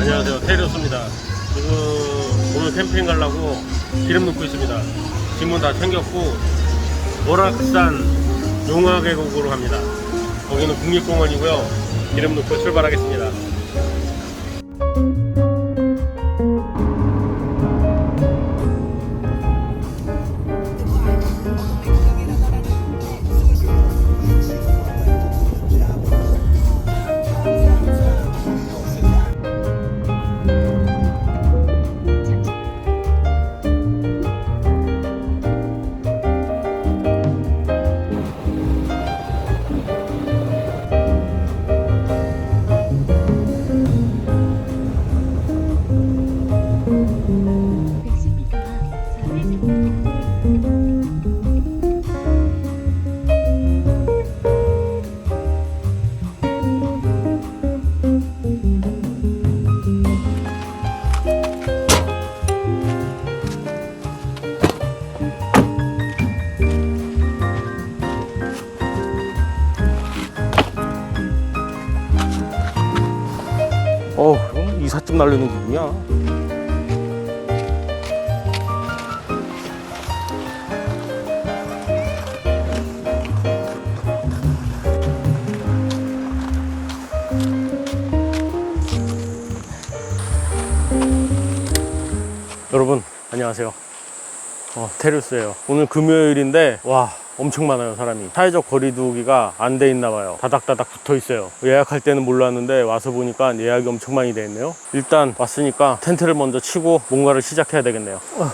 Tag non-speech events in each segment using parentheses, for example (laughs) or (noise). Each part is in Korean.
안녕하세요. 테리로스입니다. 지금 오늘 캠핑 가려고 기름 넣고 있습니다. 짐은 다 챙겼고 오락산 용화계곡으로 갑니다. 거기는 국립공원이고요. 기름 넣고 출발하겠습니다 기분이야 여러분 안녕하세요. 어, 테르스예요. 오늘 금요일인데 와 엄청 많아요 사람이. 사회적 거리두기가 안 돼 있나 봐요. 다닥다닥 붙어 있어요. 예약할 때는 몰랐는데 와서 보니까 예약이 엄청 많이 돼 있네요. 일단 왔으니까 텐트를 먼저 치고 뭔가를 시작해야 되겠네요. 어.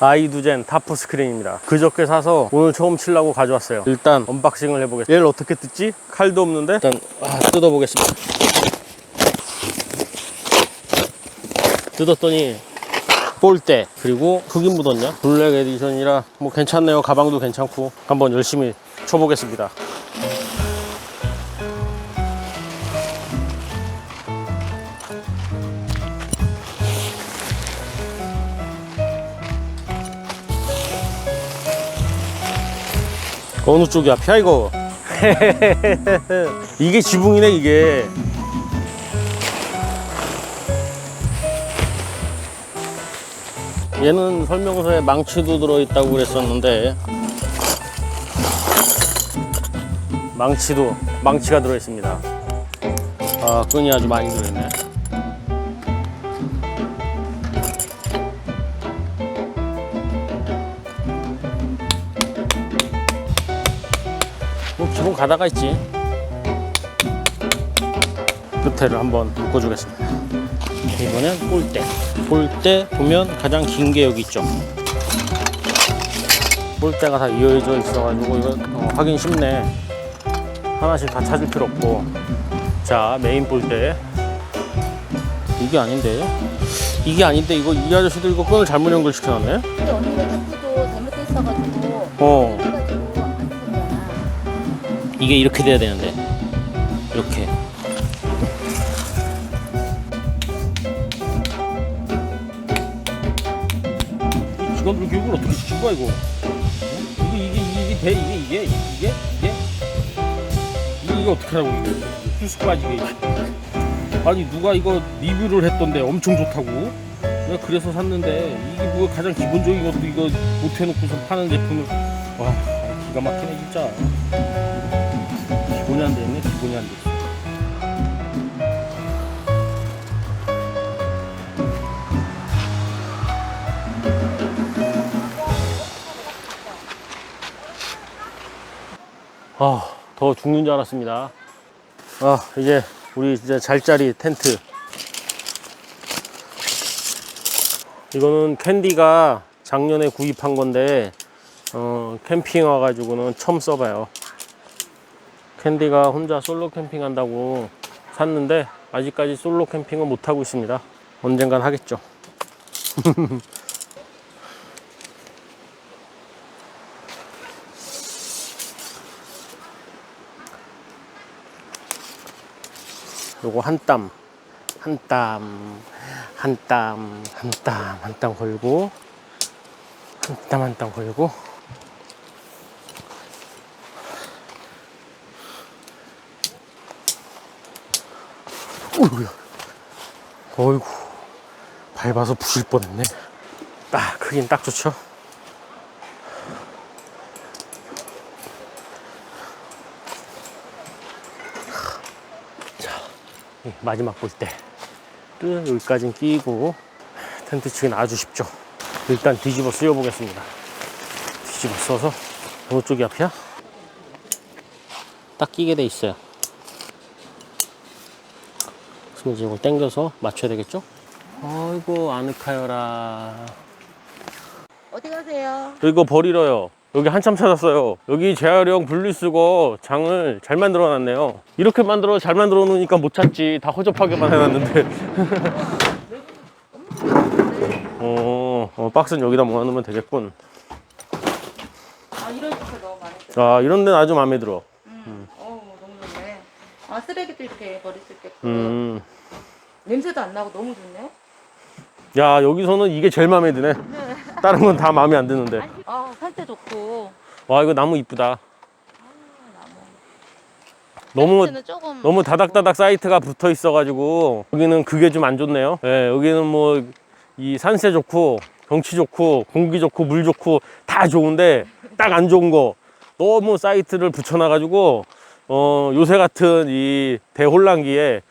아이두젠 타프 스크린입니다. 그저께 사서 오늘 처음 치려고 가져왔어요. 일단 언박싱을 해보겠습니다. 얘를 어떻게 뜯지? 칼도 없는데? 일단 아, 뜯어보겠습니다. 뜯었더니 볼대 그리고 흙이 묻었냐? 블랙 에디션이라 뭐 괜찮네요. 가방도 괜찮고 한번 열심히 쳐보겠습니다. 어느 쪽이 앞이야 이거. 이게 지붕이네 이게 얘는 설명서에 망치도 들어있다고 그랬었는데 망치도 망치가 들어있습니다. 아 끈이 아주 많이 들어있네. 뭐 기본 가다가 있지. 끝에를 한번 묶어주겠습니다. 이번엔 볼대 볼대 보면 가장 긴 게 여기 있죠. 볼대가 다 이어져 있어가지고 이거 어, 하긴 쉽네. 하나씩 다 찾을 필요 없고. 자 메인 볼대 이게 아닌데? 이게 아닌데 이거 이 아저씨들 이거 끈을 잘못 연결시켜놨네. 근데 언니 어 이게 이렇게 돼야 되는데 직원들 교육을 어떻게 시킨 거야 이거? 어? 이게 이게 이게 돼 이게 이게 이게 이게 이게 이게 어떻게 하라고 이게 쑥 빠지게. 아니 누가 이거 리뷰를 했던데 엄청 좋다고 내가 그래서 샀는데 이게 뭐 가장 기본적인 것도 이거 못 해놓고서 파는 제품을 와 기가 막히네 진짜 기본이 안 됐네 기본이 안됐 아, 더 죽는 줄 알았습니다. 아, 이제 우리 진짜 잘자리 텐트. 이거는 캔디가 작년에 구입한 건데, 어, 캠핑 와가지고는 처음 써봐요. 캔디가 혼자 솔로 캠핑 한다고 샀는데, 아직까지 솔로 캠핑은 못하고 있습니다. 언젠간 하겠죠. (laughs) 요거 한 땀, 한 땀, 한 땀, 한 땀, 한 땀 걸고, 한 땀 한 땀 걸고, 어이구야. 어이구. 밟아서 부실 뻔했네. 아, 딱, 크긴 딱 좋죠? 마지막 볼 때. 끝, 여기까지는 끼고, 텐트 치기 아주 쉽죠. 일단 뒤집어 쓰여 보겠습니다. 뒤집어 써서, 어느 쪽이 앞이야? 딱 끼게 돼 있어요. 그래서 이제 이걸 당겨서 맞춰야 되겠죠? 아이고 아늑하여라. 어디 가세요? 이거 버리러요. 여기 한참 찾았어요. 여기 재활용 분리수거 장을 잘 만들어 놨네요. 이렇게 만들어 잘 만들어 놓으니까 못 찾지. 다 허접하게만 해놨는데. (laughs) 어, 어, 박스는 여기다 모아놓으면 되겠군. 아 이런 식으로 너무 많이 들어. 아 이런 데는 아주 마음에 들어. 음. 어우 너무 좋네. 아 쓰레기도 이렇게 버릴 수 있겠고. 음. 냄새도 안 나고 너무 좋네. 야 여기서는 이게 제일 마음에 드네. 다른 건 다 마음에 안 드는데. 아 살 때 좋고. 와 이거 나무 이쁘다. 나무. 너무 조금 너무 다닥다닥 사이트가 붙어 있어가지고 여기는 그게 좀 안 좋네요. 예, 여기는 뭐 이 산세 좋고 경치 좋고 공기 좋고 물 좋고 다 좋은데 딱 안 좋은 거 너무 사이트를 붙여놔가지고 어 요새 같은 이 대혼란기에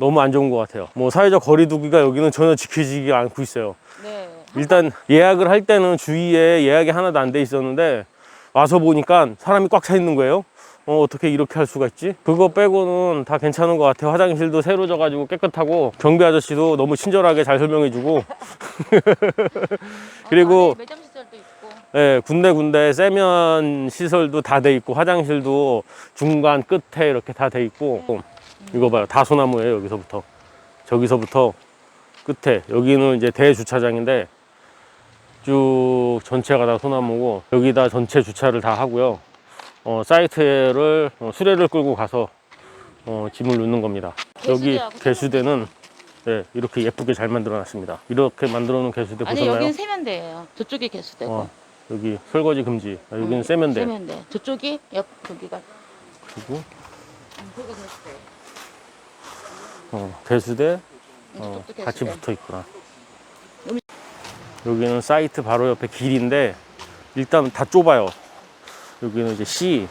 너무 안 좋은 것 같아요. 뭐 사회적 거리두기가 여기는 전혀 지켜지지 않고 있어요. 네. 일단 예약을 할 때는 주위에 예약이 하나도 안 돼 있었는데 와서 보니까 사람이 꽉 차 있는 거예요. 어, 어떻게 이렇게 할 수가 있지? 그거 빼고는 다 괜찮은 것 같아요. 화장실도 새로 져가지고 깨끗하고 경비 아저씨도 너무 친절하게 잘 설명해주고 (laughs) 그리고 어, 안에 매점 시설도 있고. 예, 군데군데 세면 시설도 다 돼 있고 화장실도 중간 끝에 이렇게 다 돼 있고 이거 봐요 다 소나무예요 여기서부터 저기서부터 끝에 여기는 이제 대주차장인데 쭉 전체가 다 소나무고 여기다 전체 주차를 다 하고요 어, 사이트를 어, 수레를 끌고 가서 어, 짐을 넣는 겁니다 여기 개수대하고 개수대는 네, 이렇게 예쁘게 잘 만들어 놨습니다 이렇게 만들어 놓은 개수대 아니 보셨나요? 여기는 세면대예요. 저쪽이 개수대고. 어, 여기 설거지 금지. 아, 여기는 음, 세면대. 세면대. 저쪽이 옆 여기가. 그리고 음, 그게 개수대. 어, 배수대 어, 이쪽도. 같이 붙어 있구나. 여기- 여기는 사이트 바로 옆에 길인데 일단 다 좁아요. 여기는 이제 C,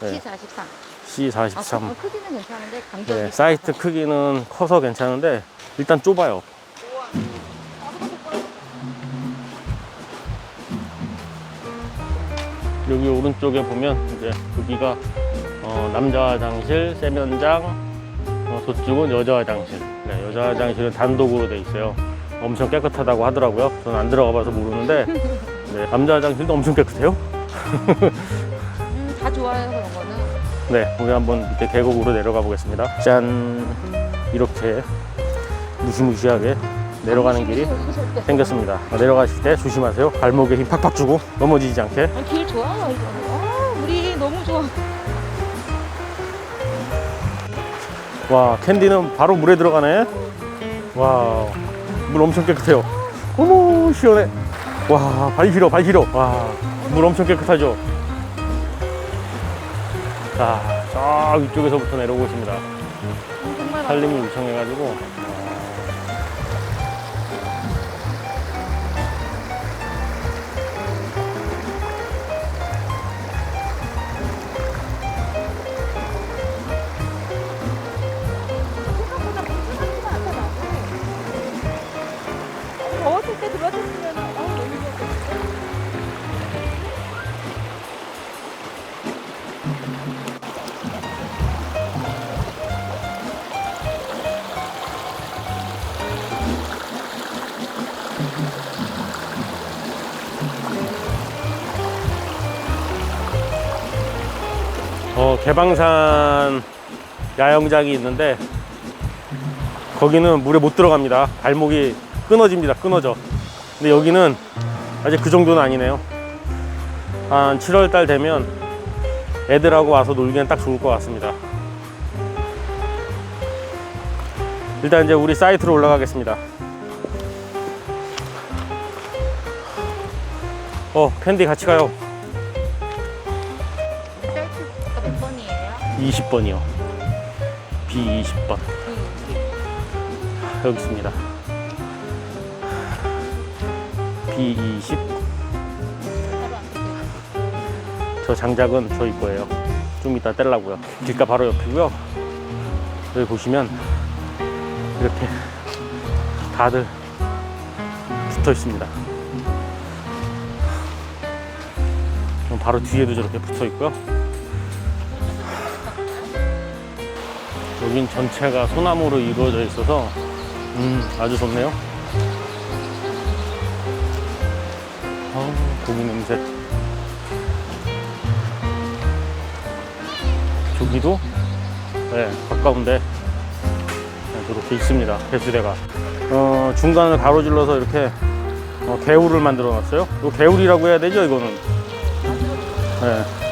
네. C43. C43. 아, 그- 크기는 괜찮은데 간격이. 네, 사이트 크기는 커서 괜찮은데 일단 좁아요. 여기 오른쪽에 보면 이제 여기가 어, 남자 화장실, 세면장, 어, 저쪽은 여자 화장실. 네, 여자 화장실은 단독으로 돼 있어요. 엄청 깨끗하다고 하더라고요. 저는 안 들어가 봐서 모르는데 (laughs) 네, 남자 화장실도 엄청 깨끗해요. 음, 다 좋아요 그런 거는. 네, 우리 한번 밑에 계곡으로 내려가 보겠습니다. 짠! 이렇게 무시무시하게 내려가는 길이 생겼습니다. 내려가실 때 조심하세요. 발목에 힘 팍팍 주고 넘어지지 않게. 아, 길 좋아요 이거. 아, 물이 너무 좋아. 와, 캔디는 바로 물에 들어가네. 와, 물 엄청 깨끗해요. 어머, 시원해. 와, 발 시려, 발 시려. 와, 물 엄청 깨끗하죠. 자, 저 위쪽에서부터 내려오고 있습니다. 산림이 울창해가지고. 개방산 야영장이 있는데 거기는 물에 못 들어갑니다. 발목이 끊어집니다. 끊어져. 근데 여기는 아직 그 정도는 아니네요. 한 7월 달 되면 애들하고 와서 놀기엔 딱 좋을 것 같습니다. 일단 이제 우리 사이트로 올라가겠습니다. 어, 캔디 같이 가요. 사이트가 몇 번이에요? 20번이요. B20번. 그, 여기 있습니다. B20. 저 장작은 저희 거예요. 좀 이따 떼려고요. 길가 바로 옆이고요. 여기 보시면 이렇게 다들 붙어 있습니다. 바로 뒤에도 저렇게 붙어 있고요. 여긴 전체가 소나무로 이루어져 있어서 음, 아주 좋네요. 아, 고기 냄새. 저기도 네, 가까운데 네, 이렇게 있습니다. 배수대가. 어, 중간을 가로질러서 이렇게 어, 개울을 만들어 놨어요. 이 개울이라고 해야 되죠, 이거는. 네.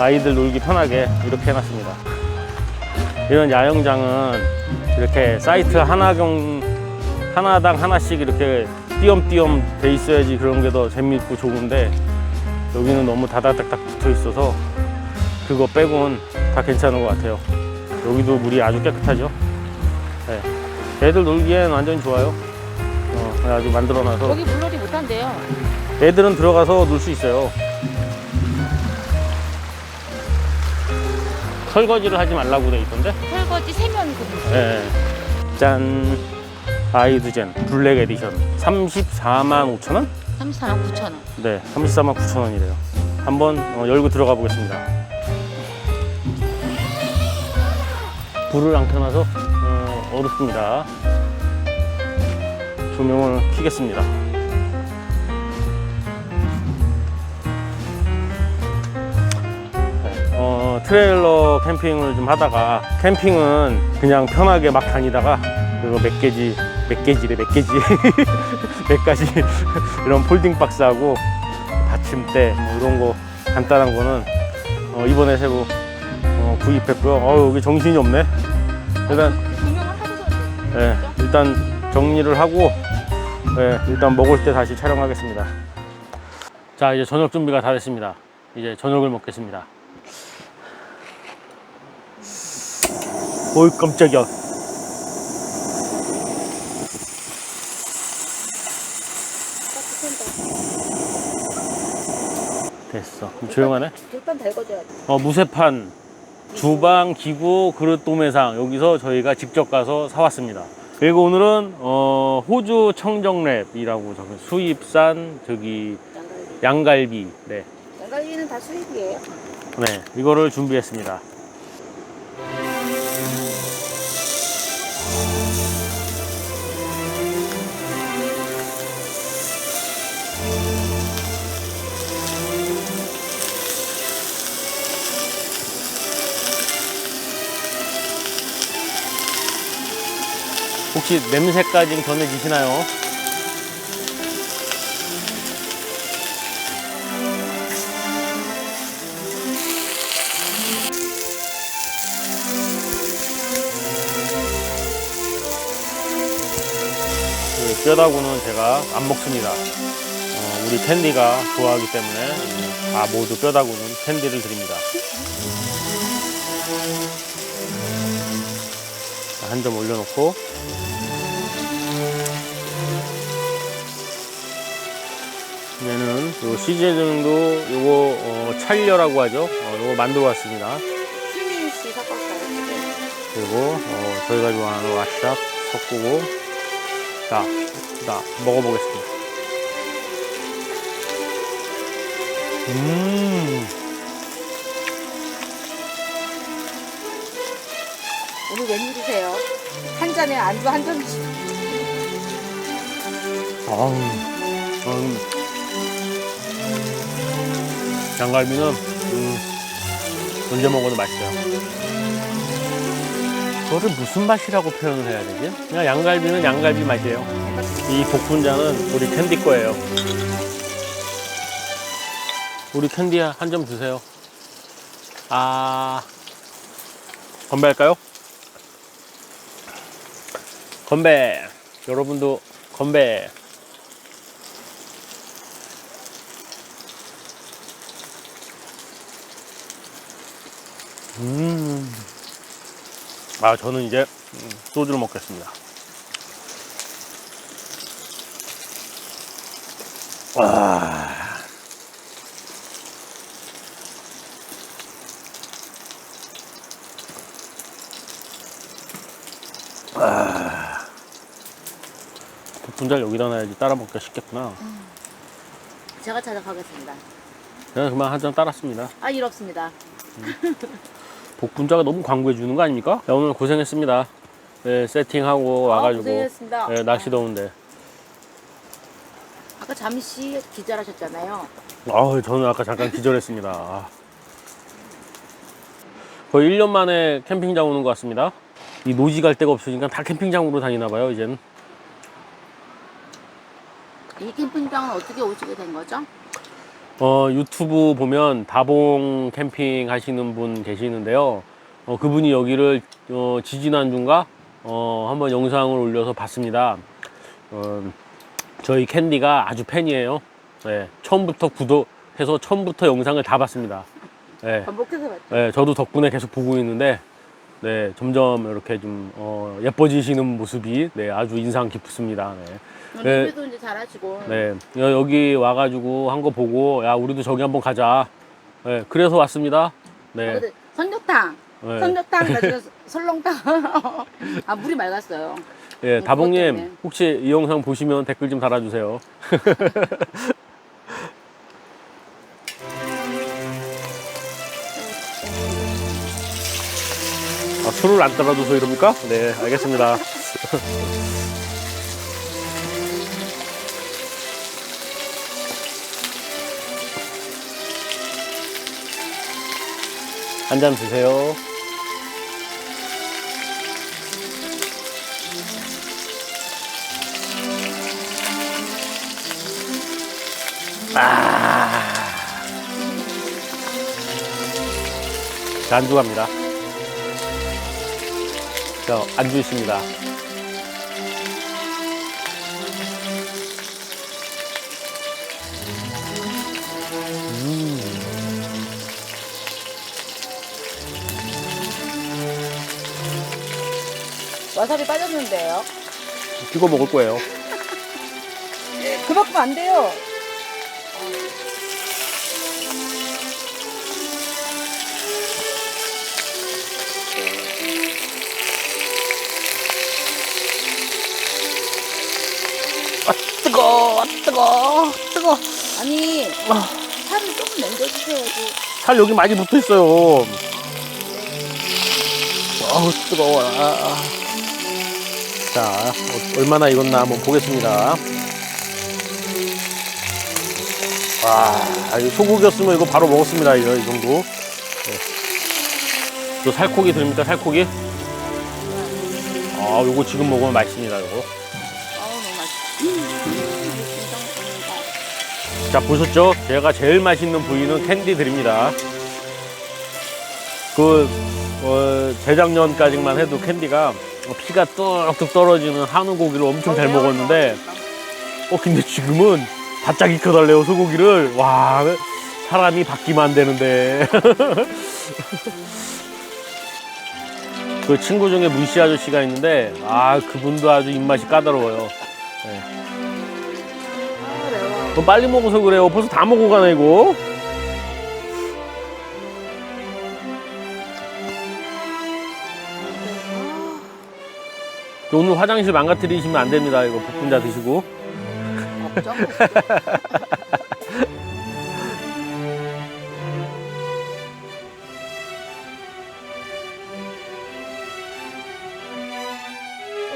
아이들 놀기 편하게 이렇게 해놨습니다. 이런 야영장은 이렇게 사이트 하나경 하나당 하나씩 이렇게 띄엄띄엄 돼 있어야지 그런 게 더 재밌고 좋은데 여기는 너무 다다닥닥 붙어 있어서 그거 빼곤 다 괜찮은 것 같아요. 여기도 물이 아주 깨끗하죠. 네. 애들 놀기엔 완전 좋아요. 어, 아주 만들어놔서 여기 물놀이 못한대요. 애들은 들어가서 놀 수 있어요. 설거지를 하지 말라고 돼 있던데. 설거지 세면거든요. 예. 짠. 아이드젠 블랙 에디션 34만 5천 원? 34만 9천 원. 네, 34만 9천 원이래요. 한번 어, 열고 들어가 보겠습니다. 불을 안 켜놔서 어, 어렵습니다. 조명을 켜겠습니다. 트레일러 캠핑을 좀 하다가 캠핑은 그냥 편하게 막 다니다가 그거 몇 개지 몇 개지래 몇 개지 (laughs) 몇 가지 (laughs) 이런 폴딩 박스하고 받침대 뭐 이런 거 간단한 거는 어, 이번에 새로 어, 구입했고요. 어 여기 정신이 없네. 일단 예, 일단 정리를 하고 예, 일단 먹을 때 다시 촬영하겠습니다. 자 이제 저녁 준비가 다 됐습니다. 이제 저녁을 먹겠습니다. 어이 깜짝이야. 됐어. 그럼 조용하네. 일단 달궈줘야 돼. 어, 무쇠판, 주방, 기구, 그릇 도매상 여기서 저희가 직접 가서 사왔습니다. 그리고 오늘은 어, 호주 청정랩이라고 적은 수입산 저기 양갈비. 양갈비, 네, 양갈비는 다 수입이에요. 네 이거를 준비했습니다. 혹시 냄새까지 전해지시나요? 그 뼈다구는 제가 안 먹습니다. 어, 우리 캔디가 좋아하기 때문에 다 모두 뼈다구는 캔디를 드립니다. 한 점 올려놓고 얘는 요 시즈닝도 요거 어, 찰려라고 하죠. 어, 요거 만들어 왔습니다. 수민 씨 섞었어요. 그리고 어, 저희가 좋아하는 왓샵 섞고 자, 자 먹어보겠습니다. 음, 오늘 웬일이세요? 한 잔에 안주 한 잔씩. 아우, 음, 양갈비는 음, 언제 먹어도 맛있어요. 그거를 무슨 맛이라고 표현을 해야 되지? 그냥 양갈비는 양갈비 맛이에요. 이 복분자는 우리 캔디 거예요. 우리 캔디야 한점 주세요. 아, 건배할까요? 건배. 여러분도 건배. 음. 아, 저는 이제 음, 소주를 먹겠습니다. 와. 아. 분잘 여기다 놔야지 따라 먹기가 쉽겠구나. 제가 찾아가겠습니다. 제가 그만 한 잔 따랐습니다. 아, 일 없습니다. (laughs) 복분자가 너무 광고해 주는 거 아닙니까? 야, 오늘 고생했습니다. 네, 세팅하고 와가지고 아, 고생했습니다. 네, 날씨 더운데. 아까 잠시 기절하셨잖아요. 아, 저는 아까 잠깐 기절했습니다. 아. 거의 1년 만에 캠핑장 오는 것 같습니다. 이 노지 갈 데가 없으니까 다 캠핑장으로 다니나 봐요, 이젠. 이 캠핑장은 어떻게 오시게 된 거죠? 어, 유튜브 보면 다봉 캠핑 하시는 분 계시는데요. 어, 그분이 여기를 어, 지지난주인가 어, 한번 영상을 올려서 봤습니다. 어, 저희 캔디가 아주 팬이에요. 네, 처음부터 구독해서 처음부터 영상을 다 봤습니다. 네, 반복해서 봤죠. 네, 저도 덕분에 계속 보고 있는데 네, 점점 이렇게 좀 어, 예뻐지시는 모습이 네, 아주 인상 깊습니다. 네. 네. 리뷰도 이제 잘하시고. 네, 여- 여기 와가지고 한 거 보고 야 우리도 저기 한번 가자. 네, 그래서 왔습니다. 네, 어, 네. 선녀탕 나중에 (laughs) 설렁탕. (laughs) 아 물이 맑았어요. 예, 그것 때문에. 다봉님 혹시 이 영상 보시면 댓글 좀 달아주세요. (laughs) 술을 안 따라줘서 이럽니까? 네, 알겠습니다. (laughs) 한 잔 드세요. 자, 안주 갑니다. 자, 안주 있습니다. 와사비 빠졌는데요. 이거 먹을 거예요. 그만큼 안 돼요. 뜨거, 뜨거, 뜨거. 아니 아, 살을 조금 남겨주셔야지. 살 여기 많이 붙어 있어요. 아우, 뜨거워. 아, 아. 자, 어, 얼마나 익었나 한번 보겠습니다. 와, 이 소고기였으면 이거 바로 먹었습니다. 이거 이 정도. 네. 또 살코기 드립니까? 살코기? 아, 요거 지금 먹으면 맛있습니다. 요거. 자 보셨죠? 제가 제일 맛있는 부위는 캔디 드립니다. 그 어, 재작년까지만 해도 캔디가 피가 뚝뚝 떨어지는 한우 고기를 엄청 잘 먹었는데 어 근데 지금은 바짝 익혀달래요 소고기를 와 사람이 바뀌면 안 되는데 (laughs) 그 친구 중에 문씨 아저씨가 있는데 아 그분도 아주 입맛이 까다로워요. 네. 너 빨리 먹어서 그래요. 벌써 다 먹고 가네 이거. 오늘 화장실 망가뜨리시면 안 됩니다. 이거 복분자 드시고. 없죠?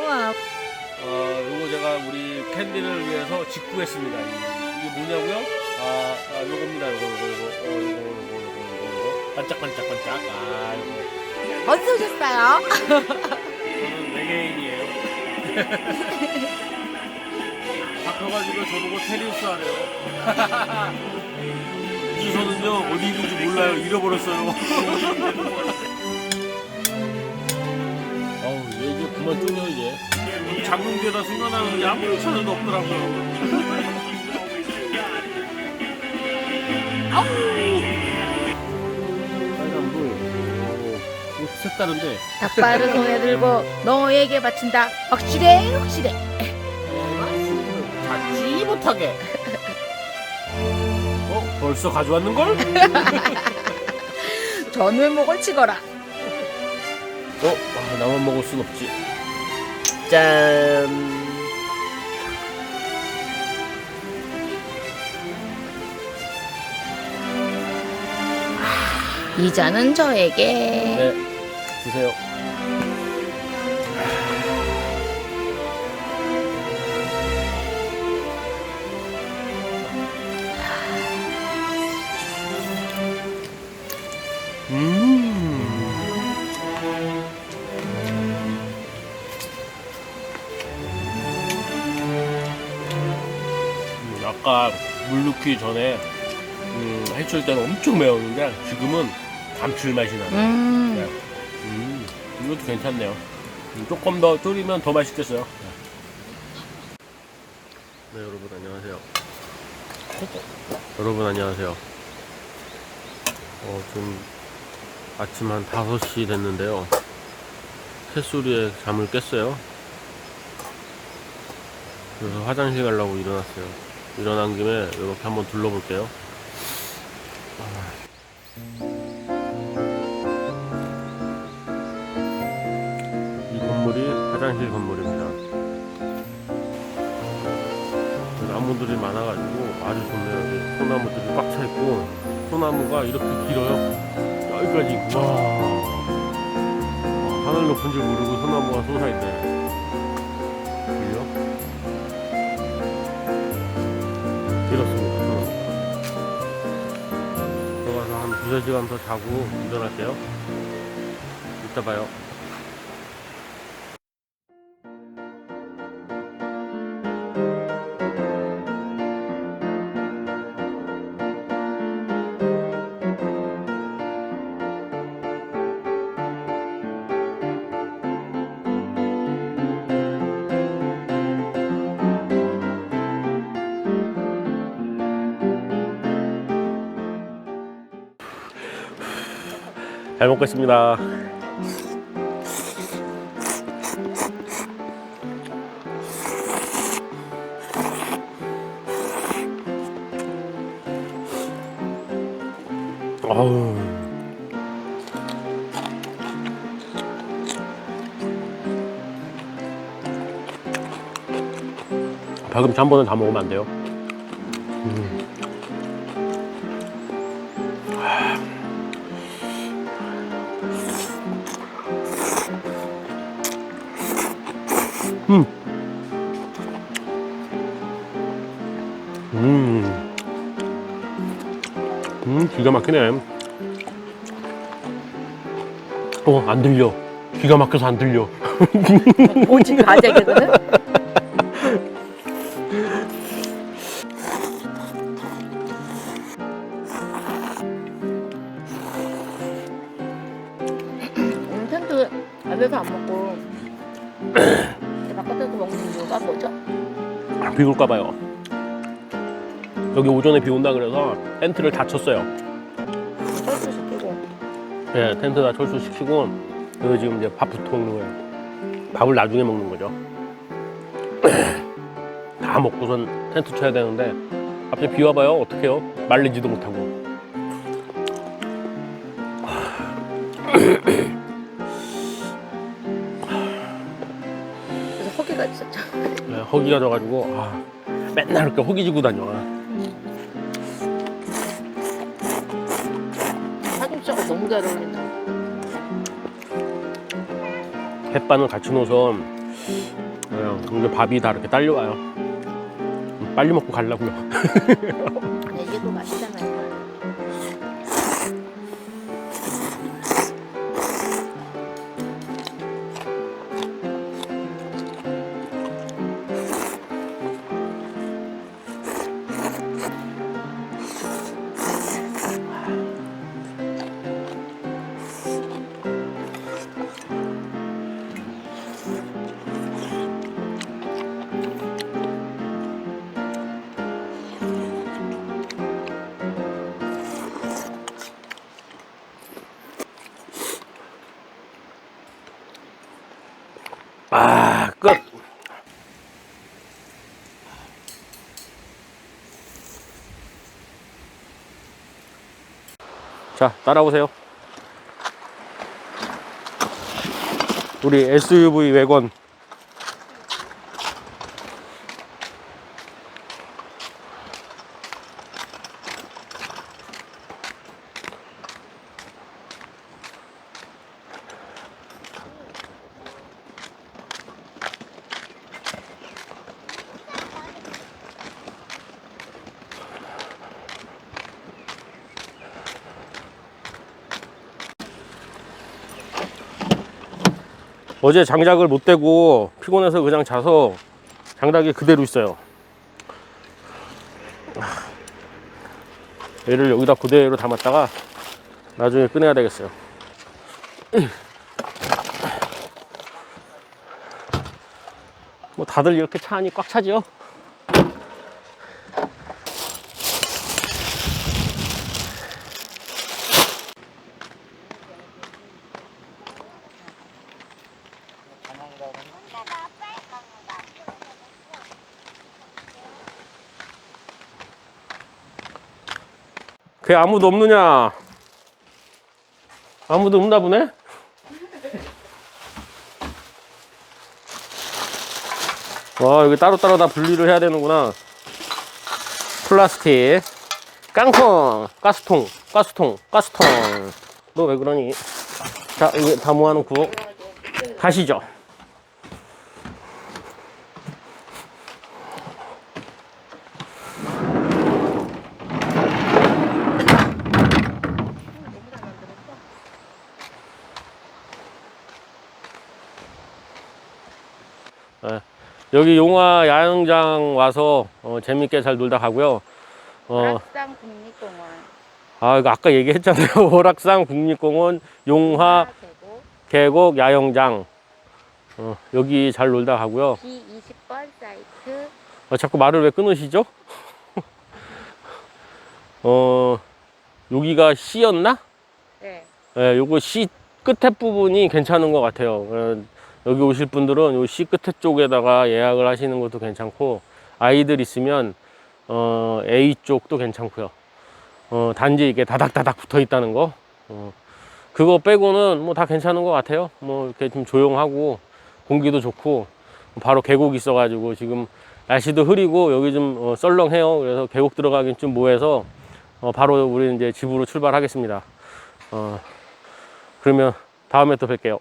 우와. 어, 요거 제가 우리 캔디를 위해서 직구했습니다. 요겁니다. 요거 요거 요거. 어, 요거 요거 요거 요거 요거. 반짝반짝 반짝. 아, 요거. 어디서 오셨어요? 저는 외계인이에요. 바꿔가지고 저보고 테리우스 하래요. 주소는요 어디 있는지 몰라요. 잃어버렸어요. 얘 이제 그만 쪼냐 이제. 장롱 뒤에다 숨겨놨는데 아무 차는 없더라고요. 빨간불. 오, 색다른데 닭발을 손에 들고 너에게 바친다. 확실해, 확실해. 받지 못하게. 어 벌써 가져왔는 걸? (laughs) 전회목을 치거라. 어 아, 나만 먹을 순 없지. 짠. 이 잔은 저에게. 네 드세요. 음. 음, 아까 물 넣기 전에 음, 해칠 때는 엄청 매웠는데 지금은 감칠맛이 나네. 음. 네. 음, 이것도 괜찮네요. 음, 조금 더 졸이면 더 맛있겠어요. 네, 여러분 안녕하세요. 여러분 안녕하세요. 어, 좀 아침 한 5시 됐는데요. 새소리에 잠을 깼어요. 그래서 화장실 가려고 일어났어요. 일어난 김에 이렇게 한번 둘러볼게요. 이 화장실 건물입니다. 나무들이 많아가지고 아주 좋네요. 소나무들이 꽉 차 있고 소나무가 이렇게 길어요. 여기까지 와 와, 하늘 높은 줄 모르고 소나무가 솟아있네. 길려? 길었습니다. 들어가서 한 두세 시간 더 자고 일어날게요. 이따 봐요. 잘 먹겠습니다. 어우. 방금 한 번은 다 먹으면 안 돼요. 음, 기가 막히네. 어, 안 들려. 기가 막혀서 안 들려. 오직 가재거든. 음, 텐트 안에서 안 먹고 바깥에서 먹는 이유가 뭐죠? 비 올까봐요. 여기 오전에 비 온다 그래서 텐트를 다 쳤어요. 철수시키고 예, 텐트 다 철수시키고 여기 지금 이제 밥부터 먹는 거예요. 밥을 나중에 먹는 거죠. (clears throat) 다 먹고선 텐트 쳐야 되는데 갑자기 비 와봐요. 어떡해요? 말리지도 못하고. 그래서 허기가 있었죠. 예, 허기가 져가지고 아, 맨날 이렇게 허기 지고 다녀. 잘 어울린다. 햇반을 같이 넣어서 예, 근데 밥이 다 이렇게 딸려와요. 음, 빨리 먹고 가려고요. (laughs) 자, 따라오세요. 우리 SUV 외건. 어제 장작을 못 대고 피곤해서 그냥 자서 장작이 그대로 있어요. 얘를 여기다 그대로 담았다가 나중에 꺼내야 되겠어요. 뭐 다들 이렇게 차 안이 꽉 차죠? 그 아무도 없느냐? 아무도 없나 보네? 와 여기 따로따로 다 분리를 해야 되는구나. 플라스틱. 깡통. 가스통. 가스통. 가스통. 너 왜 그러니? 자 이거 다 모아놓고 가시죠 여기 용화 야영장 와서 어, 재밌게 잘 놀다 가고요 어, 월악산 국립공원. 아 이거 아까 얘기했잖아요 (laughs) 월악산 국립공원 용화 계곡 계곡 야영장 어, 여기 잘 놀다 가고요 B20번 사이트. 어, 자꾸 말을 왜 끊으시죠? (laughs) 어 여기가 C였나? 네. 예, 요거 C 끝에 부분이 괜찮은 것 같아요. 어, 여기 오실 분들은 요 C 끝에 쪽에다가 예약을 하시는 것도 괜찮고 아이들 있으면 어, A 쪽도 괜찮고요. 어, 단지 이게 다닥다닥 붙어 있다는 거. 어, 그거 빼고는 뭐 다 괜찮은 것 같아요. 뭐 이렇게 좀 조용하고 공기도 좋고 바로 계곡 있어가지고 지금 날씨도 흐리고 여기 좀 어, 썰렁해요. 그래서 계곡 들어가긴 좀 뭐해서 어, 바로 우리 이제 집으로 출발하겠습니다. 어, 그러면 다음에 또 뵐게요.